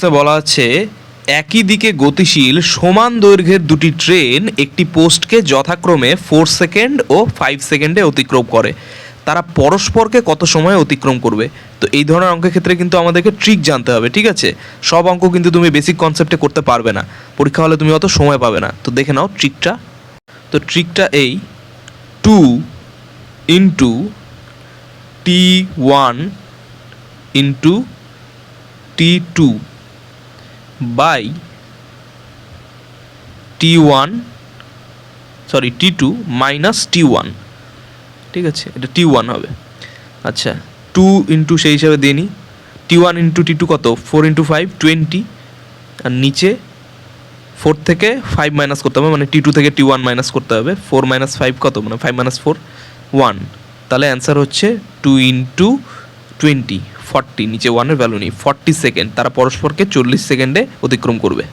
প্রশ্নে বলা আছে, একই দিকে গতিশীল সমান দৈর্ঘ্যের দুটি ট্রেন একটি পোস্টকে যথাক্রমে ফোর সেকেন্ড ও ফাইভ সেকেন্ডে অতিক্রম করে। তারা পরস্পরকে কত সময় অতিক্রম করবে? তো এই ধরনের অঙ্কের ক্ষেত্রে কিন্তু আমাদেরকে ট্রিক জানতে হবে, ঠিক আছে? সব অঙ্ক কিন্তু তুমি বেসিক কনসেপ্টে করতে পারবে না। পরীক্ষা হলে তুমি অত সময় পাবে না। তো দেখে নাও ট্রিকটা তো ট্রিকটা এই two into T one into T two by T one, sorry, T two minus T one. ঠিক আছে, এটা টি ওয়ান হবে। আচ্ছা টু ইন্টু সেই হিসাবে দিয়ে নিই। T one into T two কত? Four into five, twenty. আর নিচে ফোর থেকে ফাইভ মাইনাস করতে হবে মানে টি টু থেকে টি ওয়ান মাইনাস করতে হবে। ফোর মাইনাস ফাইভ কত? মানে ফাইভ মাইনাস ফোর, ওয়ান। তাহলে অ্যান্সার হচ্ছে টু ইন্টু টোয়েন্টি ফর্টি নিচে ওয়ানের ভ্যালু নেই ফর্টি সেকেন্ড তারা পরস্পরকে চল্লিশ সেকেন্ডে অতিক্রম করবে।